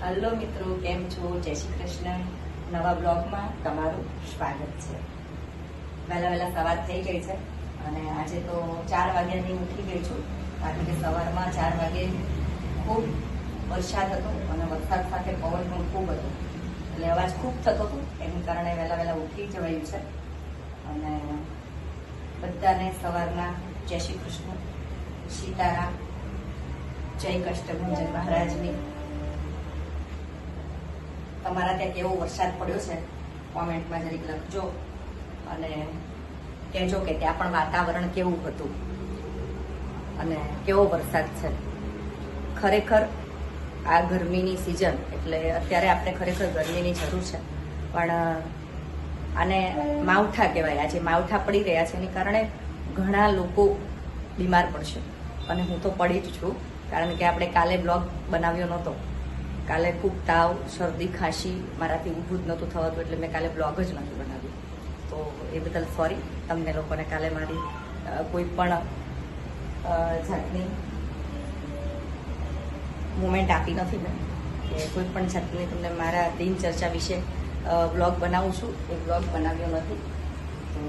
Hello મિત્રો, કેમ છો? જય શ્રી કૃષ્ણ. નવા બ્લોગમાં તમારું સ્વાગત છે. વહેલા વહેલા સવાર થઈ ગઈ છે અને આજે તો ચાર વાગ્યાની ઉઠી ગઈ છું, કારણ કે સવારમાં ચાર વાગે ખૂબ વરસાદ હતો અને વરસાદ સાથે પવન પણ ખૂબ હતો. એટલે અવાજ ખૂબ થતો હતો, એનું કારણે વહેલા વહેલા ઉઠી જવાયું છે. અને બધાને સવારના જય શ્રી કૃષ્ણ, સીતારામ, જય કષ્ટભંજન મહારાજની તમારા ત્યાં કેવો વરસાદ પડ્યો છે? કોમેન્ટમાં જરીક લખજો. અને કહેજો કે ત્યાં પણ વાતાવરણ કેવું હતું? અને કેવો વરસાદ છે? ખરેખર આ ગરમીની સિઝન એટલે અત્યારે આપણે ખરેખર ગરમીની જરૂર છે. પણ, આને માવઠા કહેવાય. આજે માવઠા પડી રહ્યા છે. એની કારણે ઘણા લોકો બીમાર પડશે. અને હું તો પડી જ છું. કારણ કે આપણે કાલે બ્લોગ બનાવ્યો નહોતો. કાલે ખૂબ તાવ, શરદી, ખાંસી મારાથી ઊભું જ નહોતું થવાતું એટલે મેં કાલે બ્લોગ જ નથી બનાવ્યું. તો એ બદલ સોરી. તમને લોકોને કાલે મારી કોઈ પણ જાતની મુમેન્ટ આપી નથી મેં. કે કોઈ પણ જાતની તમને મારા દિનચર્ચા વિશે બ્લોગ બનાવું છું. એ બ્લોગ બનાવ્યો નથી. તો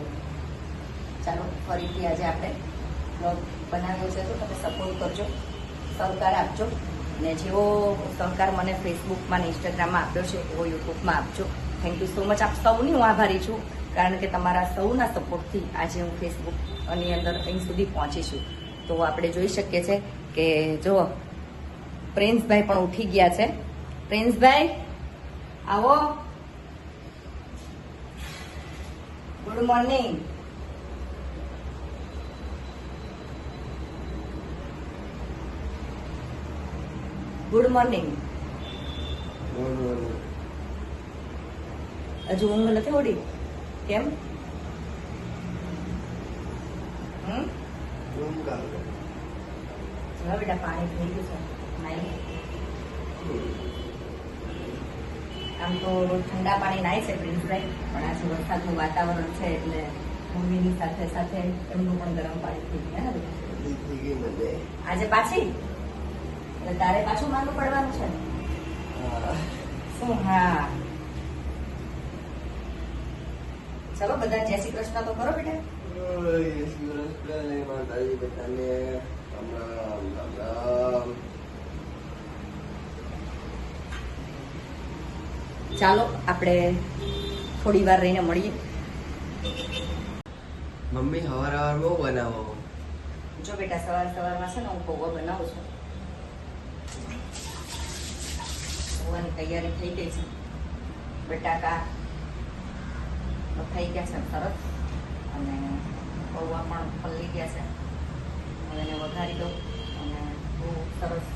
ચાલો, ફરીથી આજે આપણે બ્લોગ બનાવ્યો છે તો તમે સપોર્ટ કરજો. સહકાર આપજો. ને જેવો સહકાર મને ફેસબુકમાં ને ઇન્સ્ટાગ્રામમાં આપ્યો છે, એવો યુટ્યુબમાં આપજો. થેન્ક યુ સો મચ આપ સૌની હું આભારી છું, કારણ કે તમારા સૌના સપોર્ટથી આજે હું ફેસબુકની અંદર અહીં સુધી પહોંચી છું. તો આપણે જોઈ શકીએ છીએ કે જો પ્રિન્સભાઈ પણ ઉઠી ગયા છે. પ્રિન્સભાઈ, આવો. ગુડ મોર્નિંગ ગુડ મોર્નિંગ હજુ ઊંઘ નથી ઉડી કેમ? ચલો બેટા પાણી થઈ ગયું છે. નાઈ. આમ તો ઠંડા પાણી નાય છે પ્રિન્સભાઈ પણ આજે વરસાદનું વાતાવરણ છે એટલે મમ્મીની સાથે સાથે એમનું પણ ગરમ પાણી થઈ ગયા? આજે પાછી? એટલે તારે પાછું માંગુ પડવાનું છે શું? હા. ચલો બધા જય શ્રી કૃષ્ણ તો કરો બેટા. ચાલો આપણે થોડી વાર રહીને મળીએ. મમ્મી સવાર હવાર બહુ બનાવો. જો બેટા સવાર સવારમાં છે ને હું પૌવા બનાવું છું. પૌવાની તૈયારી થઈ ગઈ છે. બટાકા થઈ ગયા છે સરસ. અને પૌવા પણ પલળી ગયા છે. હવે એને વઘારી દઉં અને બહુ સરસ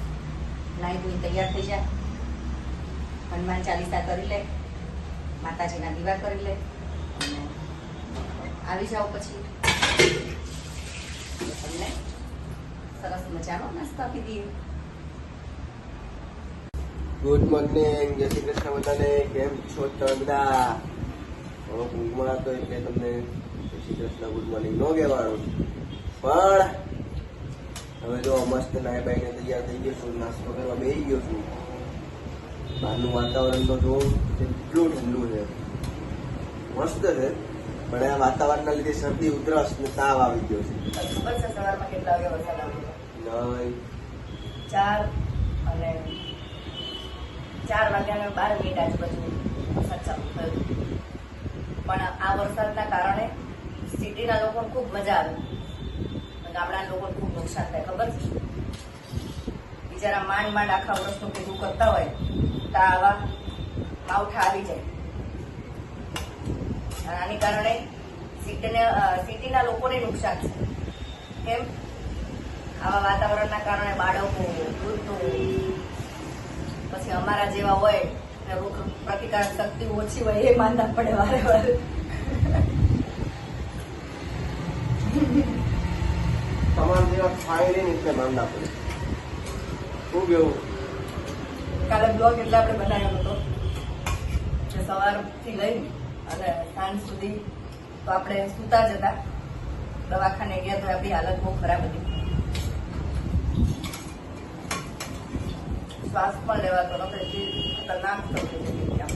નાહી ધોઈ તૈયાર થઈ જાય. હનુમાન ચાલીસા કરી લે, માતાજીના દીવા કરી લે અને આવી જાઓ પછી. તમને સરસ મજાનો નાસ્તો આપી દઈએ. ગુડ મોર્નિંગ જય શ્રી કૃષ્ણ બધાને. કેમ છો તમે બધા? હવે ઊંઘમાં તો એટલે તમને જય શ્રી કૃષ્ણ ગુડ મોર્નિંગ નો કહેવાનું. પણ હવે જો મસ્ત નાય બાઈને તૈયાર થઈ ગયો છું નાસ્તો કરવા બેસી ગયો છું. બહારનું વાતાવરણ તો જો કેટલું ઠંડુ છે. મસ્ત છે. પણ આ વાતાવરણના લીધે શરદી ઉધરસ ને તાવ આવી ગયો છે. છે સવારમાં કેટલા વાગે વરસાદ આવ્યો નહીં ચાર અને ચાર વાગ્યાના બાર મિનિટ આજુબાજુ વરસાદ ચાલુ પણ આ વરસાદના કારણે સિટીના લોકોને ખૂબ મજા આવે. ગામડાના લોકોને ખૂબ નુકસાન થાય. ખબર છે? બિચારા માંડ માંડ આખા વર્ષનું ભેગું કરતા હોય તો આવા માવઠા આવી જાય. આની કારણે સિટીને સિટીના લોકોને નુકસાન છે. કેમ? આવા વાતાવરણના કારણે બાળકો, વૃદ્ધો પછી અમારા જેવા હોય રોગ પ્રતિકારક શક્તિ ઓછી હોય એ માનતા પડે વારે વારે. તમારા જેવા ખાઈ લઈને એટલે પડે. કાલે બ્લોગ એટલે આપણે બનાવ્યો હતો. કે સવારથી લઈ અને સાંજ સુધી તો આપણે સૂતા જ હતા. દવાખાને ગયા તો આપણી હાલત બહુ ખરાબ હતી. શ્વાસ પણ લેવાતો નતો એટલી ખતરનાક થતી હતી આમ.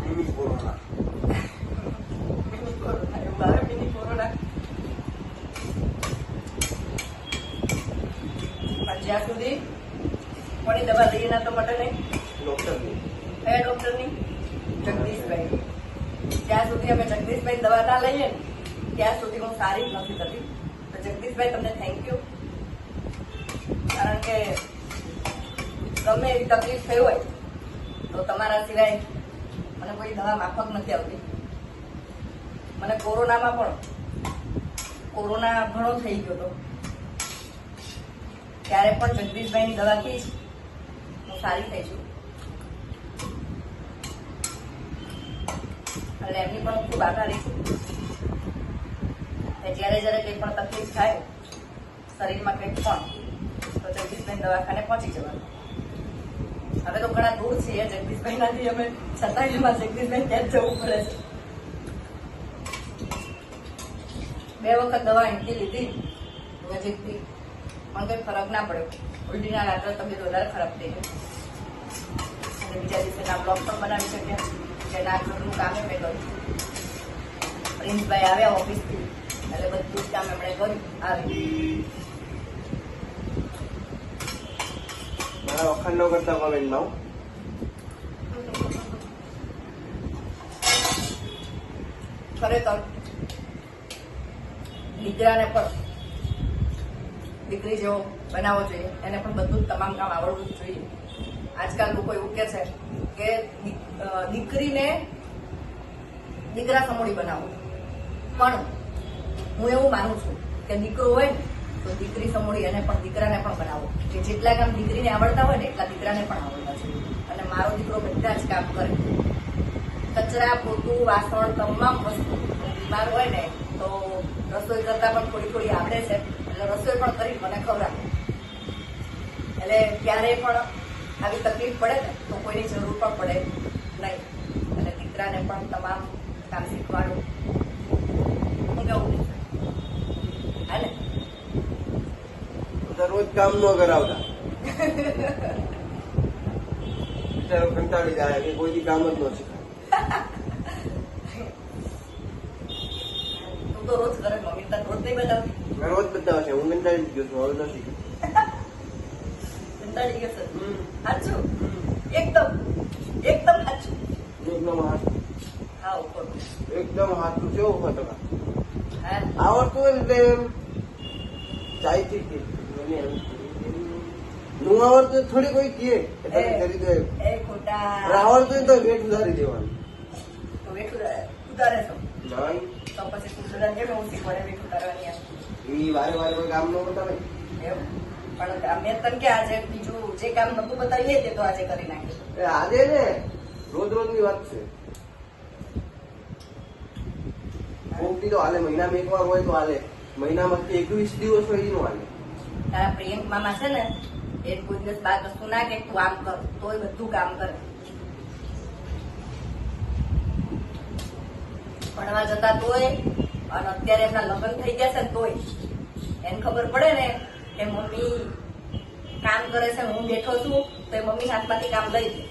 મિની કોરોના મિની કોરોના એવું આવે મિની કોરોના પણ જ્યાં સુધી કોની દવા લઈએ ના તો મટે નહીં ડોક્ટરની કયા ડોક્ટરની જગદીશભાઈ જ્યાં સુધી અમે જગદીશભાઈ દવા ના લઈએ ને ત્યાં સુધી હું સારી જ નથી થતી તો જગદીશભાઈ તમને થેન્ક યુ કારણ કે ગમે એવી તકલીફ થઈ હોય, તો તમારા સિવાય મને કોઈ દવા માફક નથી આવતી. મને કોરોનામાં પણ, કોરોના ઘણો થઈ ગયો હતો. ત્યારે પણ જગદીશભાઈની દવાથી જ હું સારી થઈ છું. એટલે એમની પણ ખૂબ આભારી છું જ્યારે જ્યારે કંઈ પણ તકલીફ થાય, શરીરમાં કંઈક પણ તો જગદીશભાઈ દવાખાને પહોંચી જવાનું. હવે તો ઘણા દૂર છીએ જગદીશભાઈનાથી અમે છતાં એમાં જગદીશભાઈ ત્યાં જવું પડે છે. બે વખત દવા અહીંથી લીધી, નજીકથી. પણ કંઈ ફરક ના પડ્યો. ઉલટીના રાત્રે તબિયત વધારે ખરાબ થઈ ગઈ અને બીજા દિવસે ના બ્લોગ પણ બનાવી શક્યા. જેના ઘરનું કામે મેં કર્યું. પ્રિન્સભાઈ આવ્યા ઓફિસથી. એટલે બધું જ કામ એમણે કર્યું. આવી. મારા વખાણ ન કરતા. ખરેખર દીકરાને પણ દીકરી જેવો બનાવવો જોઈએ, એને પણ બધું તમામ કામ આવડવું જોઈએ. આજકાલ લોકો એવું કે છે કે દીકરીને દીકરા સમોડી બનાવો. પણ હું એવું માનું છું કે દીકરો હોય તો દીકરી સમોડી એને પણ, દીકરાને પણ બનાવો. કે જેટલા કામ દીકરીને આવડતા હોય ને એટલા દીકરાને પણ આવડતા છે. અને મારો દીકરો બધા જ કામ કરે. કચરા, પોતું, વાસણ, તમામ વસ્તુ. બીમાર હોય ને તો રસોઈ કરતા પણ થોડી થોડી આવડે છે. એટલે રસોઈ પણ કરી, મને ખવડાવે. એટલે ક્યારેય પણ આવી તકલીફ પડે ને, તો કોઈની જરૂર પણ પડે નહીં. અને દીકરાને પણ તમામ કામ શીખવાડું. હું કેવું હા ને રોજ કામ ન કરાવતા. બિચારો કંટાળી જાય કે કોઈ કામ જ ન શીખાય. રોજ બતાવે છે હું કંટાળી ગયો છું હવે નથી કંટાળી ગયો સાચું એકદમ એકદમ સાચું એકદમ હા ઉપર. એકદમ હાથું છે ટકા હા. આવડતું હોય ને એટલે એમ ચાયથી કે મને એમ નું આવડતું તો થોડી કોઈ કહે કરી દો આવડતું તો વેટ ઉધારી દેવાનું. વારે વારે કોઈ કામ ન બતાવે? પણ મેં તને કે આજે બીજું જે કામ નતું બતાવીએ તે તો આજે કરી નાખ્યું આજે ને? રોજ રોજની વાત છે. કોકથી તો હાલે મહિનામાં એક વાર હોય તો હાલે. મહિનામાં એકવીસ દિવસ હોય એનું હાલે. તારા પ્રિયંક મામા છે ને, એ કોઈ દિવસ બાર વસ્તુ ના કે તું આમ કર, તોય બધું કામ કરે. ભણવા જતા તોય, અને અત્યારે એમના લગ્ન થઈ ગયા છે તોય. એને ખબર પડે ને કે મમ્મી કામ કરે છે, હું બેઠો છું, તો એ મમ્મી હાથમાંથી કામ લઈ લે.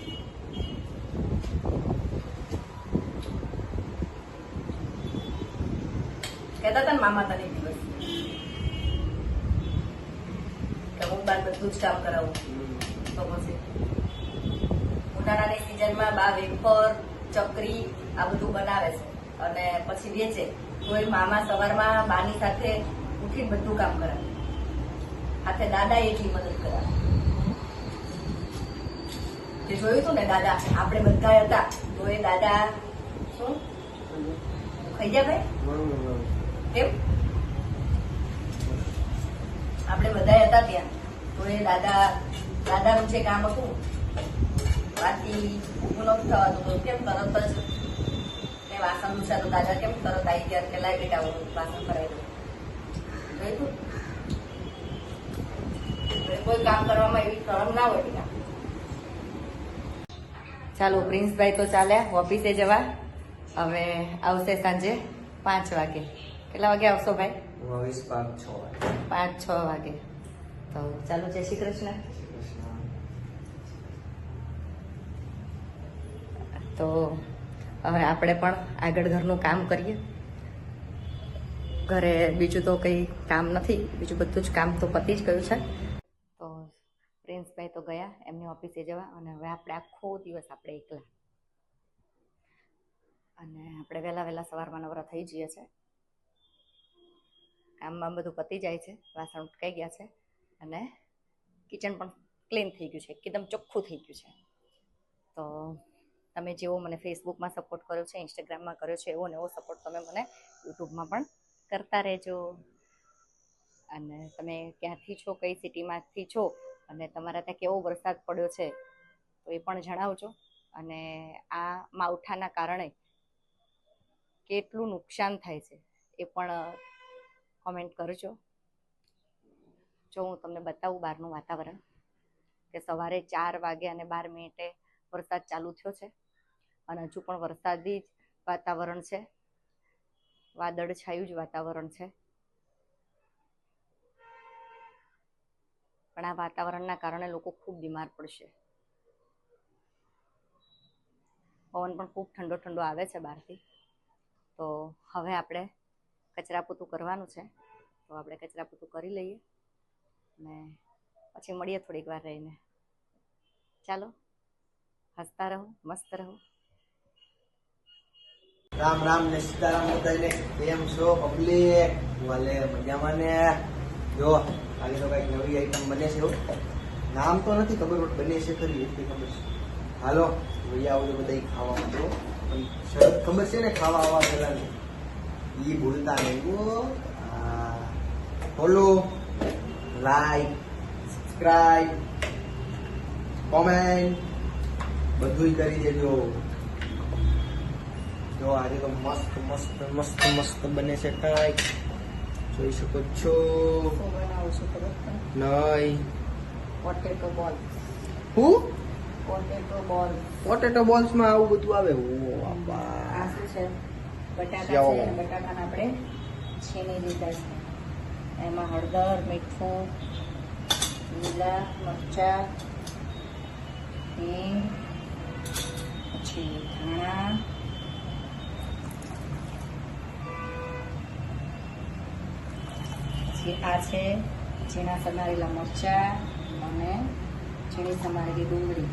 કહેતા હતા ને મામા તને હું બાર બધું જ કામ કરાવું. તો પછી ઉનાળાની સિઝનમાં બા વેફર ચકરી આ બધું બનાવે છે. અને પછી વેચે. તો એ મામા સવારમાં બાની સાથે ઉઠી બધું કામ કરાવે. સાથે દાદા એટલી મદદ કરાવે. જે જોયું હતું ને દાદા આપણે બધા હતા તો એ દાદા શું? ખાઈ ગયા ભાઈ? કેમ આપણે બધા હતા ત્યાં. એ દાદા દાદાનું જે કામ હતું બાકી ઊભું નતું થવાતું તો કેમ તરત જ મેં વાસણ લૂછા તો દાદા કેમ તરત આવી ગયા કે લાઈ બેટા હું વાસણ કરાવી દઉં કોઈ કામ કરવામાં એવી શરમ ના હોય બેટા. ચાલો પ્રિન્સભાઈ તો ચાલ્યા ઓફિસે જવા. હવે આવશે સાંજે પાંચ વાગે. કેટલા વાગે આવશો ભાઈ? પાંચ છ વાગે. પાંચ છ વાગે. તો ચાલો, જય શ્રી કૃષ્ણ. તો હવે આપણે પણ આગળ ઘરનું કામ કરીએ. ઘરે બીજું તો કંઈ કામ નથી, બીજું બધું જ કામ તો પતી જ ગયું છે. તો પ્રિન્સભાઈ તો ગયા, એમની ઓફિસે જવા, અને હવે આપણે આખો દિવસ આપણે એકલા. અને આપણે વહેલા વહેલા સવારમાં નવરા થઈ જઈએ છીએ કામમાં બધું પતી જાય છે, વાસણ ઉટકાઈ ગયા છે. અને કિચન પણ ક્લીન થઈ ગયું છે, એકદમ ચોખ્ખું થઈ ગયું છે. તો તમે જેવો મને ફેસબુકમાં સપોર્ટ કર્યો છે ઇન્સ્ટાગ્રામમાં કર્યો છે, એવો ને એવો સપોર્ટ તમે મને યુટ્યુબમાં પણ કરતા રહેજો. અને તમે ક્યાંથી છો, કઈ સિટીમાંથી છો, અને તમારા ત્યાં કેવો વરસાદ પડ્યો છે, તો એ પણ જણાવજો. અને આ માવઠાના કારણે કેટલું નુકસાન થાય છે, એ પણ કોમેન્ટ કરજો. જો હું તમને બતાવું બહારનું વાતાવરણ, કે સવારે ચાર વાગે અને બાર મિનિટે વરસાદ ચાલુ થયો છે. અને હજુ પણ વરસાદી જ વાતાવરણ છે. વાદળ છાયું જ વાતાવરણ છે. પણ આ વાતાવરણના કારણે લોકો ખૂબ બીમાર પડશે. પવન પણ ખૂબ ઠંડો ઠંડો આવે છે બહારથી. તો હવે આપણે કચરાપોતું કરવાનું છે. તો આપણે કચરાપોતું કરી લઈએ. ને પછી મળીએ થોડીક વાર રહીને. ચાલો, હસતા રહો, મસ્ત રહો. રામ રામ ને સીતારામ બધાને. કેમ છો પબ્લિક? વાલે મજામાં ને? જો, આજે તો કંઈક નવી આઈટમ બને છે નામ તો નથી ખબર પણ બને છે ખરી એટલી ખબર છે. હાલો ભૈયા આવો બધા ખાવા હો. પણ શરત ખબર છે ને, ખાવા આવવા પેલા ઈ ભૂલતા નહીં હો. આ, લાઈક સબસ્ક્રાઈબ કોમેન્ટ બધું કરી દેજો. જો આજે તો મસ્ત મસ્ત મસ્ત મસ્ત બને છે કાંઈક જોઈ શકો છો. નહીં. પોટેટો બોલ હું? પોટેટો બોલ પોટેટો બોલ્સમાં આવું બધું આવે? ઓ આ બાપા શું છે? બટાકા. છે બટાકાને આપણે છીણી દીધા છે. એમાં હળદર, મીઠું, લીલા મરચાં, હિંગ, પછી ધાણા, પછી આ છે ઝીણા સમારેલા મરચાં અને ઝીણી સમારેલી ડુંગળી.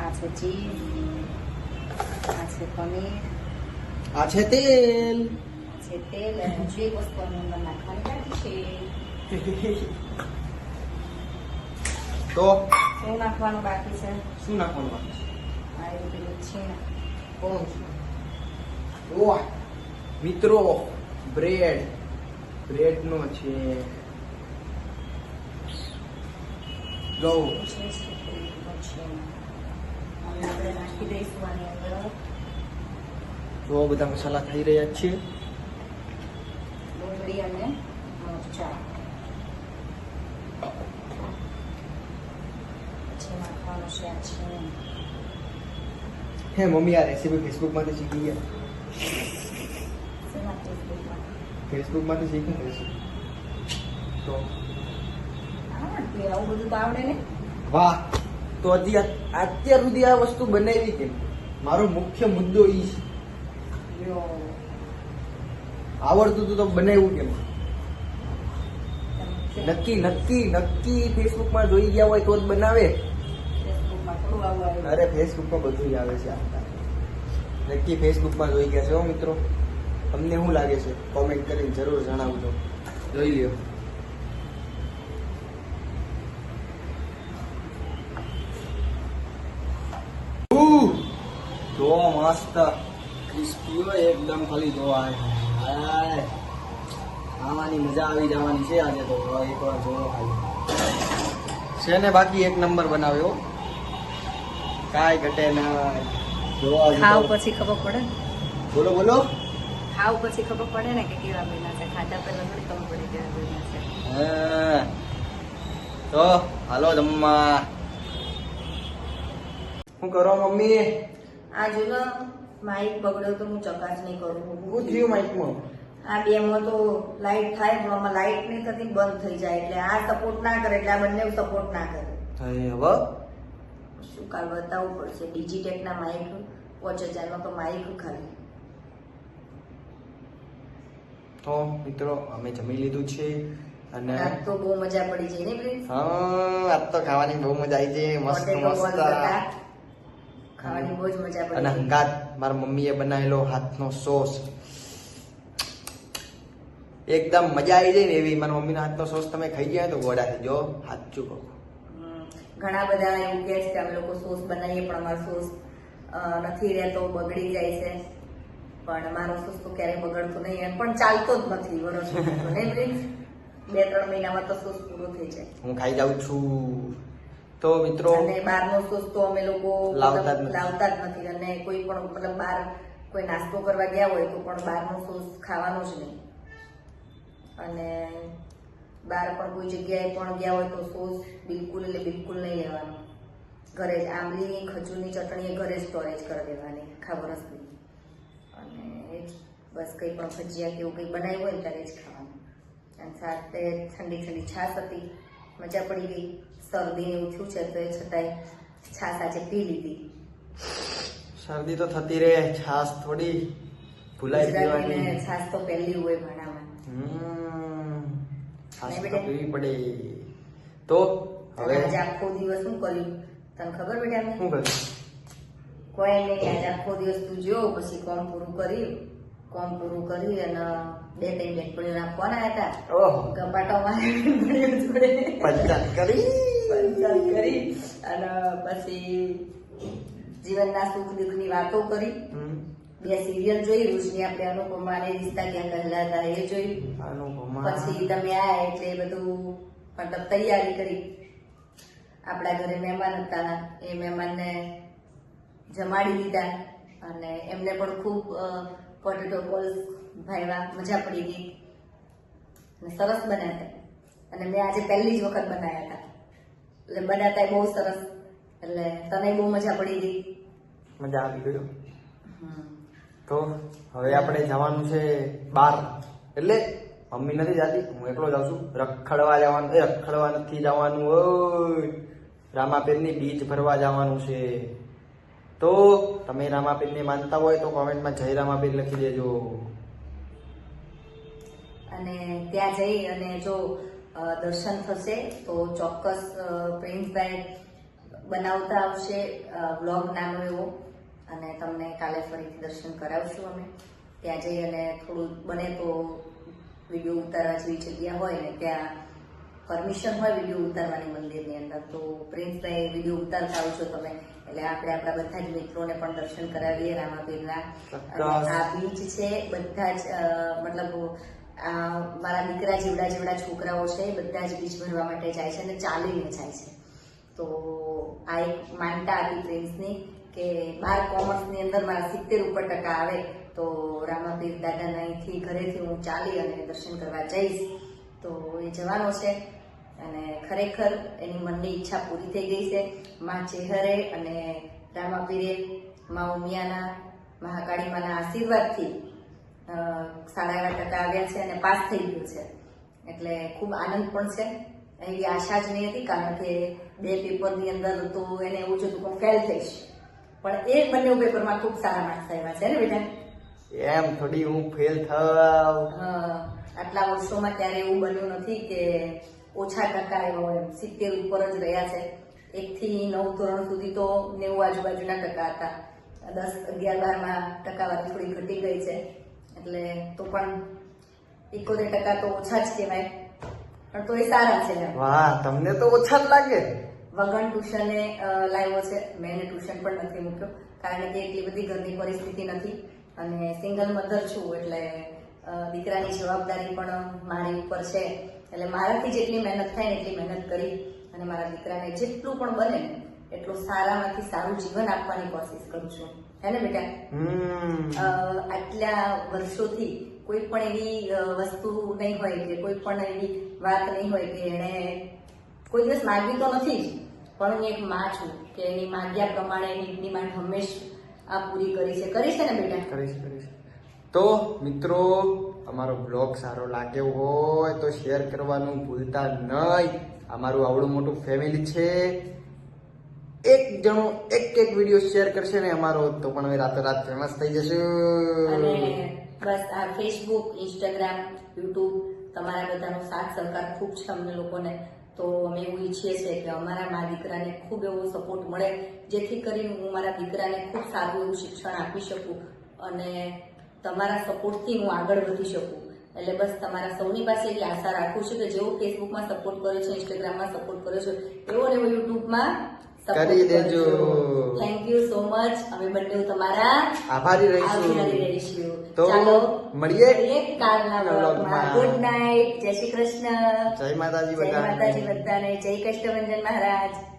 આ છે ચીઝ આ છે પનીર. આ છે તેલ. છે તેલ અને જે વસ્તુ આની અંદર નાખવાની બાકી છે તો શું નાખવાનું બાકી છે શું નાખવાનું બાકી છે? આ એ પેલું છીણ કોણ ઓહ મિત્રો બ્રેડ બ્રેડ નો છે ગૌ જો બધા મસાલા થઈ રહ્યા છે ડુંગળી અને મરચા પછી નાખવાનું છે આ છીણ હે મમ્મી આ રેસીપી ફેસબુક શીખી ગયા શેના ફેસબુકમાં ફેસબુક શીખી રેસીપી તો આવડતું આવું બધું તો આવડે ને વાહ તો હજી અત્યાર સુધી આ વસ્તુ બનાવી કેમ મારો મુખ્ય મુદ્દો ઈ છે આવડતું હતું તો બનાવ્યું કેમ? નક્કી નક્કી નક્કી ફેસબુકમાં જોઈ ગયા હોય તો જ બનાવે. ફેસબુકમાં થોડું આવું આવ્યું અરે ફેસબુકમાં બધું જ આવે છે નક્કી ફેસબુકમાં જોઈ ગયા છે હો મિત્રો. તમને શું લાગે છે? કોમેન્ટ કરીને જરૂર જણાવજો. જોઈ લ્યો! જો મસ્ત. ક્રિસ્પી હોય એકદમ ખાલી જોવા હાય ખાવાની મજા આવી જવાની છે આજે તો. એક વાર જોવો ખાલી. છે ને બાકી એક નંબર બનાવ્યો કાંઈ ઘટે ના. જોવા ખાવ પછી ખબર પડે બોલો બોલો. ખાવ પછી ખબર પડે ને કે કેવા બન્યા છે. ખાધા પહેલા થોડી ખબર પડે કેવા બન્યા છે. હા. તો હાલો જમવા. શું કરો મમ્મી? આ જો ને માઇક બગડ્યો તો હું ચકાસ નહીં કરું. હું થયું માઇકમાં. આ બેમાં તો લાઈટ થાય તો આમાં લાઈટ નહીં થતી બંધ થઈ જાય. એટલે આ સપોર્ટ ના કરે એટલે આ બંને સપોર્ટ ના કરે. હવે? શું કાલ બતાવવું પડશે? ડિજીટેકના માઇક પાંચ હજારનો તો માઇક ખાલી. તો મિત્રો અમે જમી લીધું છે અને આજ તો બહુ મજા પડી છે ને પ્લીઝ હા આજ તો ખાવાની બહુ મજા આવી છે. મસ્ત મસ્ત. ખાવાની બહુ જ મજા પડી. અને હંગાત મારા મમ્મીએ બનાવેલો હાથનો સોસ. એકદમ મજા આવી જાય ને એવી. મારા મમ્મીનો હાથનો સોસ તમે ખાઈ ગયા તો ગોડા થઈ જો સાચું કહું. ઘણા બધા એવું કહે છે કે અમે લોકો સોસ બનાવીએ પણ અમારો સોસ નથી રહેતો બગડી જાય છે. પણ મારો સોસ તો ક્યારેય બગડતો નહીં પણ ચાલતો જ નથી વરસ બે ત્રણ મહિનામાં તો સોસ પૂરો થઈ જાય. હું ખાઈ જાઉં છું. તો મિત્રો અને બહારનો સોસ તો અમે લોકો લાવતા જ નથી. અને કોઈ પણ મતલબ બહાર કોઈ નાસ્તો કરવા ગયા હોય તો પણ બહારનો સોસ ખાવાનો જ નહીં. અને બહાર પણ કોઈ જગ્યાએ પણ ગયા હોય તો સોસ બિલકુલ એટલે બિલકુલ નહીં લેવાનો ઘરે જ આંબલીની ખજૂરની ચટણી એ ઘરે જ સ્ટોરેજ કરી દેવાની આખા વરસની. અને બસ કંઈ પણ ભજીયા કે એવું કંઈ બનાવ્યું હોય ત્યારે જ ખાવાનું. અને સાથે ઠંડી ઠંડી છાશ હતી. મજા પડી ગઈ. શરદી ને એવું થયું છે તો એ છતાંય છાશ આજે પી લીધી. શરદી તો થતી રહે છાસ થોડી ભૂલાઈ જવાની. છાસ તો પહેલી હોય ભણામાં છાસ તો પીવી પડે. તો હવે આજે આખો દિવસ શું કર્યું? તને ખબર બેટા મેં? શું કર્યું? કોઈ નહીં આજે આખો દિવસ તું જો પછી કોમ પૂરું કર્યું. કોમ પૂરું કરી અને બે ત્રણ ફોન આવ્યા હતા ઓહો. કપાટો મારી બેનપણીઓ જોડે. પંચાયત કરી. પંચાયત કરી. અને પછી જીવનના સુખ દુઃખની વાતો કરી. બે સિરિયલ જોઈ આપણે અનુપમાને રિશ્તા ક્યાં કહેલાતા એ જોઈ. પછી તમે આયા એટલે બધું મતલબ તૈયારી કરી. આપણા ઘરે મહેમાન હતા એ મહેમાનને જમાડી દીધા. અને એમને પણ ખૂબ પોટેટો બોલ્સ ભાવ્યા મજા પડી ગઈ. અને સરસ બન્યા હતા. અને મેં આજે પહેલી જ વખત બનાવ્યા હતા. એટલે બનાતા બહુ સરસ. એટલે તને બહુ મજા પડી ગઈ. મજા આવી ગયો તો હવે આપણે જવાનું છે બાર. એટલે મમ્મી નથી જાતી હું એકલો જાઉં છું. રખડવા જવાનું એ રખડવા નથી જવાનું ઓય. રામાપીરની બીચ ભરવા જવાનું છે. તો તમે રામાપીરને માનતા હોય તો કોમેન્ટમાં જય રામાપીર લખી દેજો. અને ત્યાં જઈ અને જો દર્શન થશે તો ચોક્કસ પ્રિન્સભાઈ બનાવતા આવશે વ્લોગ નાનો એવો. અને તમને કાલે ફરીથી દર્શન કરાવશું અમે. ત્યાં જઈ અને થોડું બને તો વીડિયો ઉતારવા જેવી જગ્યા હોય ને ત્યાં પરમિશન હોય વીડિયો ઉતારવાની મંદિરની અંદર તો પ્રિન્સભાઈ વીડિયો ઉતારતા આવશો તમે. એટલે આપણે આપણા બધા જ મિત્રોને પણ દર્શન કરાવીએ રામાપીરના. આ બીચ છે બધા જ મતલબ મારા દીકરા જેવડા જેવડા છોકરાઓ છે, એ બધા જ બીચ ભરવા માટે જાય છે અને ચાલીને જાય છે. તો આ એક માનતા હતી પ્રિન્સની કે બાર કોમર્સની અંદર મારા સિત્તેર ઉપર ટકા આવે, તો રામાપીર દાદાના અહીંથી ઘરેથી હું ચાલી અને દર્શન કરવા જઈશ. તો એ જવાનો છે અને ખરેખર એની મનની ઈચ્છા પૂરી થઈ ગઈ છે. મા ચેહરે અને રામાપીરે મા ઉમિયાના મહાકાળી માના આશીર્વાદથી સાડા એવા ટકા આવ્યા છે અને પાસ થઈ ગયું છે. એટલે ખૂબ આનંદ પણ છે. એવી આશા જ નહીં હતી કારણ કે બે પેપરની અંદર તો એને એવું છે હું ફેલ થઈશ. પણ એ બંને પેપરમાં ખૂબ સારા માર્ક્સ આવ્યા છે ને બેટા? એમ થોડી હું ફેલ થાવ. આટલા વર્ષોમાં ક્યારે એવું બન્યું નથી કે ઓછા ટકા આવ્યા હોય સિત્તેર ઉપર જ રહ્યા છે. એકથી નવ ધોરણ સુધી તો નેવું આજુબાજુના ટકા હતા. દસ અગિયાર બારમાં ટકાવારી થોડી ઘટી ગઈ છે. એટલે તો પણ એકોતેર ટકા તો ઓછા જ કહેવાય. પણ તો એ સારા છે વાહ તમને તો ઓછા જ લાગે. વગણ ટ્યુશને લાવ્યો છે. મેં એને ટ્યુશન પણ નથી મૂક્યો કારણ કે એટલી બધી ઘરની પરિસ્થિતિ નથી. અને સિંગલ મધર છું એટલે દીકરાની જવાબદારી પણ મારી ઉપર છે. એટલે મારાથી જેટલી મહેનત થાય ને એટલી મહેનત કરી અને મારા દીકરાને જેટલું પણ બને એટલું સારામાંથી સારું જીવન આપવાની કોશિશ કરું છું. હે ને બેટા? આટલા વર્ષોથી કોઈ પણ એવી વસ્તુ નહીં હોય કે કોઈ પણ એવી વાત નહીં હોય કે એણે કોઈ દિવસ માગવી તો નથી જ પણ હું એક માં છું કે એની માગ્યા પ્રમાણે એની ડિમાન્ડ હંમેશ આ પૂરી કરી છે. કરી છે ને બેટા? કરીશ કરીશ તો મિત્રો અમારો બ્લોગ સારો લાગ્યો હોય તો શેર કરવાનું ભૂલતા નહીં. અમારું આવડું મોટું ફેમિલી છે. એક જણો એક એક વીડિયો શેર કરશે ને અમારો તો પણ અમે રાતોરાત ફેમસ થઈ જશું. અને બસ આ ફેસબુક ઇન્સ્ટાગ્રામ યુટ્યુબ તમારા બધાનો સાથ સહકાર ખૂબ છે અમને લોકોને. તો અમે એવું ઈચ્છીએ છીએ કે અમારા મા દીકરાને ખૂબ એવો સપોર્ટ મળે. જેથી કરીને હું મારા દીકરાને ખૂબ સારું એવું શિક્ષણ આપી શકું અને તમારા સપોર્ટથી હું આગળ વધી શકું. એટલે બસ તમારા સૌની પાસે એવી આશા રાખું છું કે જેવો ફેસબુકમાં સપોર્ટ કર્યો છે ઇન્સ્ટાગ્રામમાં સપોર્ટ કર્યો છે એવો ને એવો યુટ્યુબમાં કરી દેજો. થેન્ક યુ સો મચ અમે બંને તમારા આભારી રહીશું. તો ચાલો મળીએ કાલના વ્લોગમાં. ગુડ નાઇટ જય શ્રી કૃષ્ણ. જય માતાજી જય બધા માતાજી બધાને. જય કષ્ટભંજન મહારાજ.